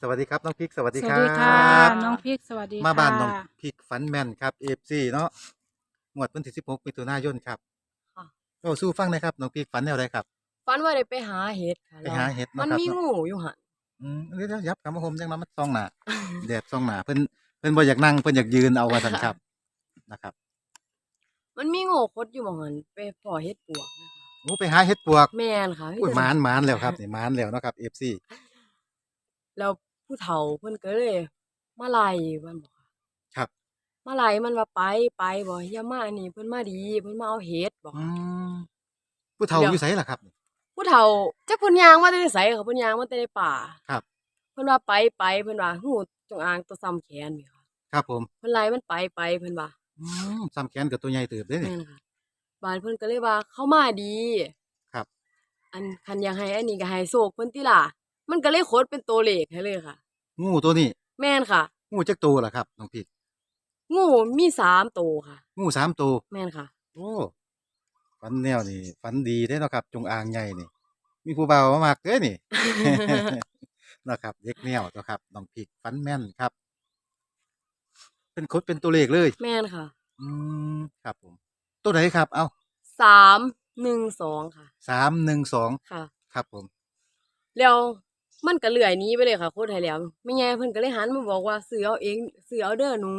สวัสดีครับน้องพริกสวัสดีสควัรัสดีค่ะบน้องพริกสวัสดีมาบ้านน้องค่ะ พริกฝันแม่นครับเอฟซีเนาะงวดวันที่16มิถุนายนครับค่ะ ก็สู้ฟังหนะครับน้องพริกฝันแนวใดครับ ฝันว่าได้ไปหาเห็ดค่ะไปหาเห็ดเนาะมันครับ มีเนาะงูอยู่หันอืมเดี๋ยวๆยับคำว่าผมจังน้ำมันซองหนาแดดซองหนาเพิ่นเพิ่นบ่อยากนั่งเพิ่นอยากยืนเอาว่าซั่นครับนะครับมันมีงูคดอยู่หมองหันไปพอเห็ดปวกนะคะโอ้ไปหาเห็ดปวกแม่นค่ะอุ้ยหมานหมานแล้วครับนี่หมานแล้วเนาะครับ FC แล้วผู้เฒ่าเพิ่นก็เลยมาไล่มันบอกค่ะครับ มาไล่มันว่าไปไปบ่อย่ามานี่เพิ่นมาดีเพิ่นมาเอาเห็ดบอกอืค่ะมผู้เฒ่าเดี๋ยวอยู่ไสล่ะครับ ผู้เฒ่าจักเพิ่นย่างมาแต่ไสค่ะเพิ่นย่างมาแต่ในป่าครับ เพิ่นว่าไปไปเพิ่นว่างูจงอางตัวซ้ำแขนนี่ค่ะครับผมเพิ่นไล่มันไปไปเพิ่นว่าอืมซ้ำแขนกับตัวใหญ่เติบเด้นี่ แม่นค่ะบ้านเพิ่นก็เลยว่าเข้ามาดีครับ อันคันอยากให้อันนี้ก็ให้โศกเพิ่นติล่ะ มันก็เลยโคดเป็นตัวเลขให้เลยค่ะ งูตัวนี้ แม่นค่ะ งูจักตัวล่ะครับน้องพริกงูมีสามตัวค่ะ งูสามตัวแม่นค่ะ โอ้ฝันแนวนี่ฝันดีได้เนาะครับ จงอางใหญ่นี่ มีผู้บ่าวมามักเด้อนี่เนาะครับเด็กแนวเนาะครับน้องพริกฝันแม่นครับ เป็นคดเป็นตัวเลขเลย แม่นค่ะอืมครับผม ตัวไหนครับ เอ้าสามหนึ่งสองค่ะ สามหนึ่งสองค่ะ ครับผม แล้ว มันก็เลื่อยหนี้ไปเลยค่ะโคตรให้แล้วไม่ไงเพิ่นก็เลยหันมาบอกว่าซื้อเอาเองซื้อเอาเด้อหนู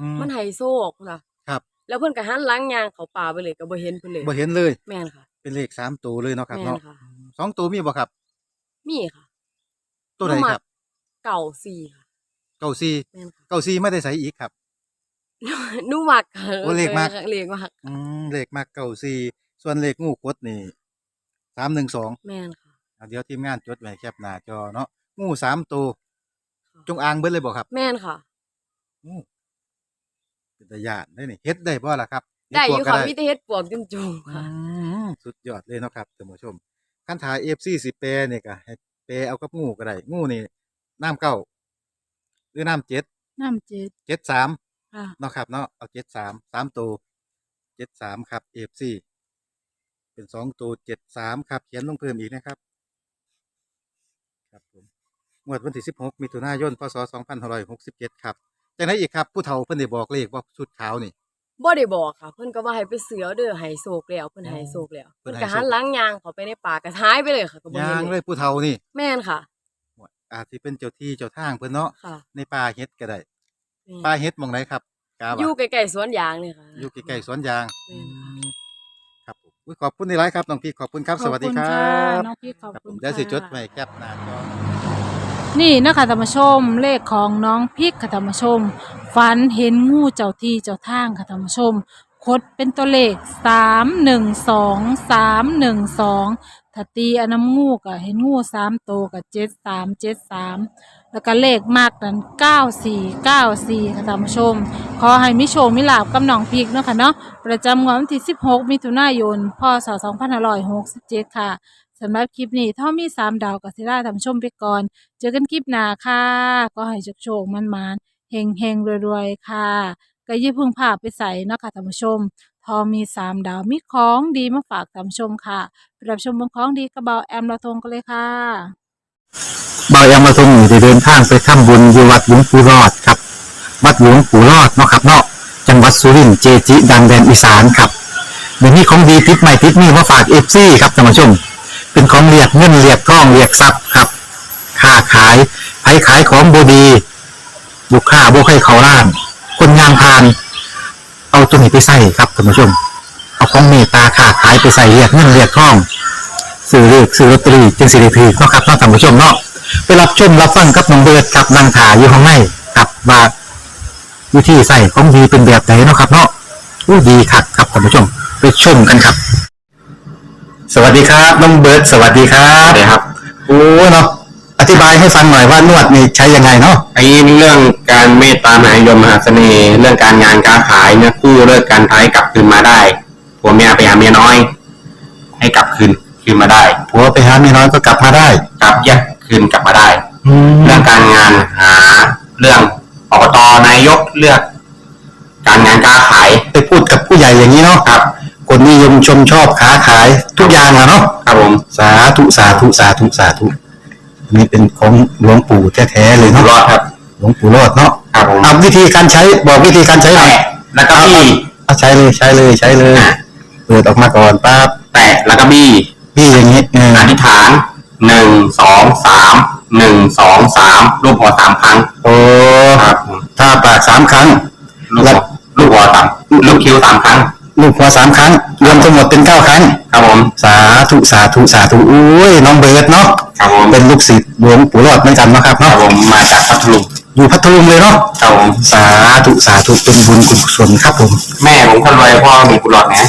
อืม มันให้โชคค่ะครับ แล้วเพิ่นก็หันหลังยางเขาป่าไปเลยก็บ่เห็นเพิ่นเลยบ่เห็นเลยแม่นค่ะ เป็นเลขสามตัวเลยเนาะครับแม่นเนาะค่ะ สองตัวมีบ่ครับ มีค่ะตัวไหนครับเก่าสี่ค่ะ เก้าซีแม่นค่ะ เก้าซีไม่ได้ใส่อีกครับ หนูมักค่ะโอ้เลขมัก เลขมักอืมเลขมากเก้าซีส่วนเลขงูกดนี่สามหนึ่งสองแม่นค่ะ อะเดี๋ยวทีมงานจดไว้แคปหน้าจอเนาะงูสามตัวค่ะจงอางเบิดเลยบอกครับแม่นค่ะ งูเป็นตาญาติได้นี่เฮ็ดได้บ่ล่ะครับเฮ็ได้อปวกยู่ก็ค่ะมีแต่เฮ็ดปวกจุ่มอืๆค่ะ มสุดยอดเลยเนาะครับท่านผู้ชมคันถ่าย FC สิแปรเนี่ยก็ให้แปรเอากับงูก็ได้งูนี่น้ำเก้าหรือน้ำเจ็ด น้ำจืดเจ็ดสามค่ะ เนาะครับเนาะเอาเจ็ดสามสามตัวเจ็ดสามครับ FC เป็นสองตัวเจ็ดสามครับ เขียนลงเพิ่มอีกนะครับ ครับผมงวดวันที่ 16 มิถุนายน พศ 2567 ครับจากนั้นอีกครับ ผู้เฒ่าเพิ่นได้บอกเลขว่าชุดขาวนี่ บ่ได้บอกค่ะ เพิ่นก็ว่าให้ไปเสือเด้อให้โศกแล้วเพิ่นให้โศกแล้วเพิ่เพิ่นนให้ก็โศกหันหลังยางเข้าไปในป่าก็หายไปเลยค่ะก็บ่ยาเห็นงเลเลยยผู้เฒ่านี่แม่นค่ะ อาจสิเป็นเจ้าที่เจ้าทางเพิ่นเนาะค่ะในป่าเฮ็ดก็ได้แม่นป่าเฮ็ดหมองไหนครับกาอว่ายู่ใกล้ๆสวนยางนี่ค่ะอยู่ใกล้ๆสวนยาง แม่นค่ะ อืมครับผมอุ๊ยขอบคุณในไลฟ์ครับน้องพี่ขอบคุณครับสวัสดีคขอบรัณค่ะบน้องพริกขอบครับผคุณมค่ะเดี๋ยวสิจดไว้แคปหน้าจอ นี่นะคะธรรมชมเลขของน้องพริกค่ะธรรมชม ฝันเห็นงูเจ้าที่เจ้าทางค่ะธรรมชม คดเป็นตัวเลขสามหนึ่งสองสามหนึ่งสองถ้าตีอันน้ำงูก็เห็นงูสามตัวกับเจ็ดสามเจ็ดสาม แล้วก็เลขมากนั้นเก้าสี่เก้าสี่ค่ะธรรมชม ขอให้มิโชคมิลาบกับน้องพริกเนาะค่ะเนาะประจำงวดวันที่สิบหกมิถุนายนพศสองพันห้าร้อยหกสิบเจ็ดค่ะสำหรับคลิปนี้ถ้ามีสามดาวกับศิลาธรรมชมไปก่อน เจอกันคลิปหน้าค่ะ ก็ให้โชคๆมันๆเฮงเฮงๆรวยๆค่ะก็ยิ่พึ่งพาไปใส่เนาะคะท่านผู้ชม ทอมีสามดาวมีของดีมาฝากท่านผู้ชมค่ะ ไปรับชมบนของดีกระเบาแอมลาทงกันเลยค่ะ บายามาทรงอยู่ได้เดินทางไปทำบุญอยู่วัดหลวงปู่รอดครับ วัดหลวงปู่รอดเนาะครับเนาะจังหวัดสุรินทร์เจจิ ดังแดนอีสานครับเดี๋ยวนี้ของดีติดใหม่ติดนี่มาฝากเอฟซีครับท่านผู้ชม เป็นของเรียกเงินเรียกทองเรียกทรัพย์ครับค้าขายไผขายของบดีลูกค้าบ่ให้เขาล้าน คนงานพาน เอาตัวนี้ไปใส่ครับท่านผู้ชม เอาของเมตตาค้าขายไปใส่เรียกเงินเรียกทอง ซื้อเลขซื้อลอตเตอรี่จึงสิริพีเนาะครับเนาะท่านผู้ชมเนาะไปรับชมรับฟังกับน้องเบิร์ดกับนางถาอยู่ข้างในกับว่าวิธีใส่ของดีเป็นแบบไหนเนาะครับเนาะอู้ดีคักครับท่านผู้ชมไปชมกันครับ สวัสดีครับน้องเบิร์ดสวัสดีครับสวัสดีครับโอ้เนาะอธิบายให้ฟังหน่อยว่านวดนี่ใช้ยังไงเนาะไอ้เรื่องการเมตตามหานิยมมหาเสน่ห์เรื่องการงานการขายเนี่ยคู่เลิกการท้ายกลับคืนมาได้ผัวเมียไปหาเมียน้อย ให้กลับคืน คืนมาได้ผัวไปหาเมียน้อยก็กลับมาได้ กลับแยกคืนกลับมาได้แล้เรื่วองการงานหาเรื่องอบตนายกเลือก การงานการขายไปพูดกับผู้ใหญ่อย่างนี้เนาะครับ คนนิยมชมชอบค้าขายทุกอย่างอะเนาะ ครับผมสาธุสาธุสาธุสาธุสอันนี้เป็นของหลวงปู่แท้ๆเลยอยู่เนาะรอดครับ หลวงปู่รอดเนาะครับผมเอาวิธีการใช้บอกวิธีการใช้หน่อยแตะแล้วก็บี้เอาใช้เลยใช้เลยใช้เลย เปิดออกมาก่อนปั๊บแตะแล้วก็บี้ พี่อย่างนี้เอออธิษฐานหนึ่งสองสามหนึ่งสองสามรูปหัวสามครั้งโอ้ครับผมถ้าปากสามครั้ง ลูกหัวลูกหัวสามลูกคิ้วสามครั้ง ลูกหัวสามครั้ง รวมทั้งหมดเป็นเก้าครั้ง ครับผม สาธุสาธุสาธุอุ้ยน้องเบิร์ดเนาะครับผมเป็นลูกศิษย์หลวงปู่รอดเหมือนกันเนาะครับครับเนาะผมมาจากพัทลุงอยู่พัทลุงเลยเนาะครับผมสาธุสาธุเป็นบุญกุศลครับผม แม่ผมคนรวยพ่อมีกุหลาบนะ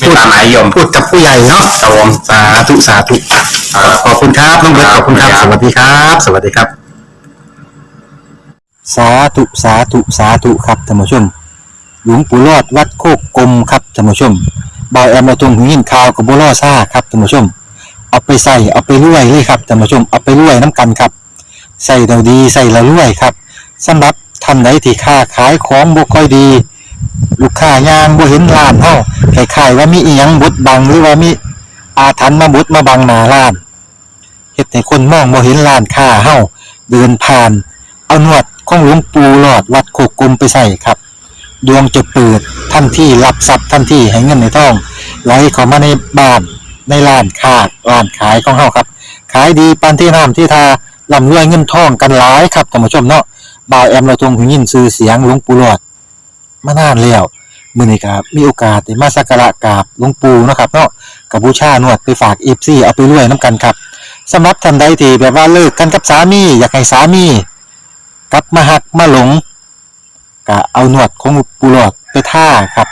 สวิไม่ตามหมายยมพูดกับผู้ใหญ่เนาะครับผมสาธุสาธุขอบคุณครับน้องเบิร์ตขอบคุณครับสวัสดีครับ สวัสดีครับ สาธุสาธุสาธุครับท่านผู้ชมหลวงปู่รอดวัดโคกกลมครับท่านผู้ชมบอยแอมมาตรงหูยินข่าวกับบัวล่อซ่าครับท่านผู้ชม เอาไปใส่เอาไปรวยเลยครับท่านผู้ชมเอาไปรวยน้ำกันครับใส่เราดีใส่เรารวยครับสำหรับท่านใดที่ค้าขายของบ่ค่อยดี ลูกค้ายางบ่เห็นร้านเฮาคล้ายๆว่ามีอีหยังบดบังหรือว่ามีอาถรรพ์มาบดมาบังหน้าร้านเฮ็ดให้คนมองบ่เห็นร้านค้าเฮาเดินผ่าน เอานวดของหลวงปู่หลอดวัดโคกกลมไปใส่ครับ ดวงจะเปิดทันที่รับทรัพย์ทันที่ให้เงินในท้องไหลเข้ามาในบ้านในร้านค้าร้านขายของเฮาครับ ขายดีปานที่น้ำที่ทาร่ำรวยเงินทองกันหลายครับท่านผู้ชมเนาะบ่าวแอมเราทรงหูยินชื่อเสียงหลวงปู่หลอด มานานแล้วมื้อนี้ก็มีโอกาสได้มาสักการะกราบหลวงปู่เนาะครับเนาะกับบูชานวดไปฝาก FC เอาไปรวยนํกันครับสำหรับท่านใดที่แบบว่าเลิกกันกับสามี อยากให้สามีกลับมาหักมาหลงก็เอาหนวดของปูหลอดไปท่าครับ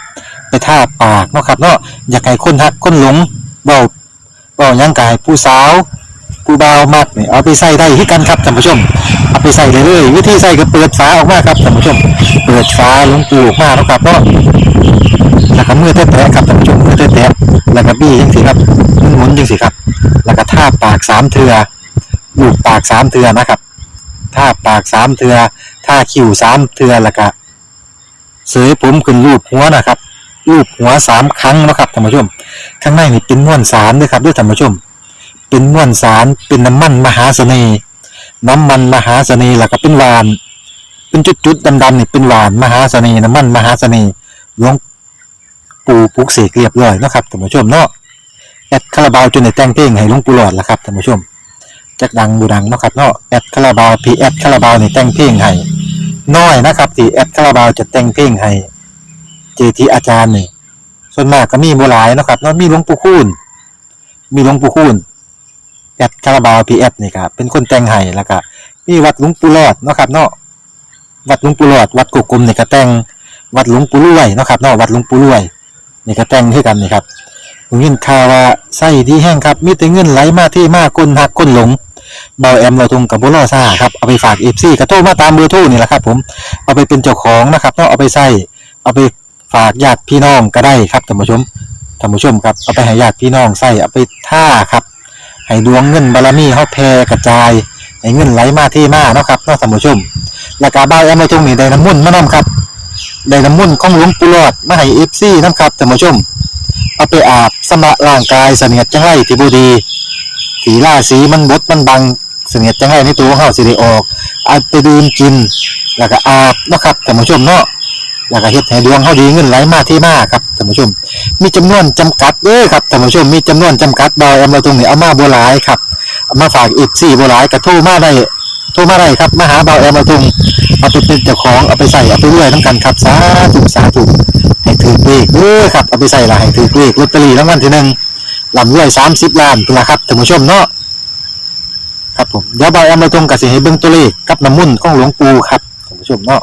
ไปท่าปากเนาะครับเนาะอยากให้คนหักคนหลงเบาเบายังกายผู้สาว ผู้บ่าวมักเนี่ยเอาไปใส่ได้ที่กันครับท่านผู้ชม เอาไปใส่เลยเลยวิธีใส่ก็เปิดฝาออกมาครับท่านผู้ชม เปิดฝาลงปูออกมาเนาะครับเนาะแล้วก็มือแตะๆครับท่านผู้ชมมือแตะๆแล้วก็บี้จังสิครับหมุนๆจังสิครับ แล้วก็ท่าปากสามเทือลูบปากสามเทือนะครับท่าปากสามเทือท่าคิ้วสามเทือแล้วก็เสยผมขึ้นรูปหัวนะครับรูปหัวสามครั้งนะครับท่านผู้ชม ข้างในนี่เป็นม้วนสารด้วยครับด้วยท่านผู้ชม เป็นมวนสาร เป็นน้ำมันมหาเสน่ห์ น้ำมันมหาเสน่ห์แล้วก็เป็นหวาน เป็นจุดๆดำๆนี่เป็นหวานมหาเสน่ห์น้ำมันมหาเสน่ห์หลวงปู่ปลุกเสกเรียบร้อยนะครับท่านผู้ชมเนาะแอดคาราบาวจนในแต่งเพลงให้หลวงปู่หลอดละครับท่านผู้ชมจักดังบูดังนะครับเนาะแอดคาราบาวพีแอดคาราบาวนี่แต่งเพลงให้น้อยนะครับที่แอดคาราบาวจะแต่งเพลงให้เจทีอาจารย์นี่ส่วนมากก็มีบ่หลายนะครับเนาะมีหลวงปู่คูณมีหลวงปู่คูณ แอดคาราบาวพีแอดนี่ครับเป็นคนแต่งให้แล้วก็มีวัดหลวงปู่รอดเนาะครับเนาะวัดหลวงปู่รอด วัดกุกกลมนี่ก็แต่งวัดหลวงปู่รวยเนาะครับเนาะวัดหลวงปู่รวยนี่ก็แต่งให้กันนี่ครับผมยินข่าวว่าไส้ดีแห้งครับมีแต่เงินไหลมาที่มาคนหักคนหลงเบาแอมเราทงกับบุรอซ่าครับเอาไปฝากเอฟซีกระโทรมาตามเบอร์โทรนี่แหละครับ ผมเอาไปเป็นเจ้าของนะครับต้องเอาไปใส่เอาไปฝากญาติพี่น้องก็ได้ครับท่านผู้ชมท่านผู้ชมครับเอาไปให้ญาติพี่น้องใส่เอาไปท่าครับ ให้ดวงเงินบารมีเขาแผ่กระจาย ให้เงินไหลมาที่มาเนาะครับเนาะท่านผู้ชมแล้วก็เบาแอมเราทงนี่ได้น้ำมุ่นมานํครับได้น้ำมุ่นของหลวงปู่หลอดมาให้เอฟซีนํครับท่านผู้ชม เอาไปอาบสำระร่างกายเสนียดจังไรที่บูดีสีล่าสีมันบดมันบังเสนียดจังไรในตัวของเฮาสิได้ออกเอาไปดื่มกิน แล้วก็อาบเนาะครับท่านผู้ชมเนาะแล้วก็เฮ็ดให้ดวงเฮาดีเงินไหลมาที่มาครับ ท่านผู้ชม มีจำนวนจำกัดเด้อครับท่านผู้ชมมีจำนวนจำกัดดอยเอามาตรงนี้เอามาบ่หลายครับเอามาฝากอีก4บ่หลายก็โทรมาได้โทรมาได้ครับมาหาเบาแอมมาตรงเอาไปเป็นเจ้าของเอาไปใส่เอาไปรวยนํกันครับสาธุสาธุให้ถือเลขเด้อครับเอาไปใส่ละให้ถือเลขลอตเตอรี่รางวัลที่หนึ่งลำรวยสามสิบล้านเป็นละครับท่านผู้ชมเนาะครับผมเดี๋ยวบอยเอามาตรงกับสิให้เบิ่งตัวเลขกับน้ำมุ่นของหลวงปู่ครับท่านผู้ชมเนาะ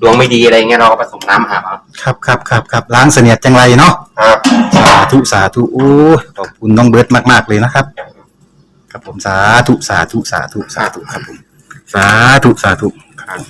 ดวงไม่ดีอะไรเงี้ยเราก็ผสมน้ำอาบเอาครับครับครับครับล้างเสนียดจังไรเนาะครับ สาธุสาธุโอ้ยขอบคุณน้องเบิร์ตมาก ๆ เลยนะครับ ครับผมสาธุสาธุสาธุสาธุครับผมสาธุสาธุครับ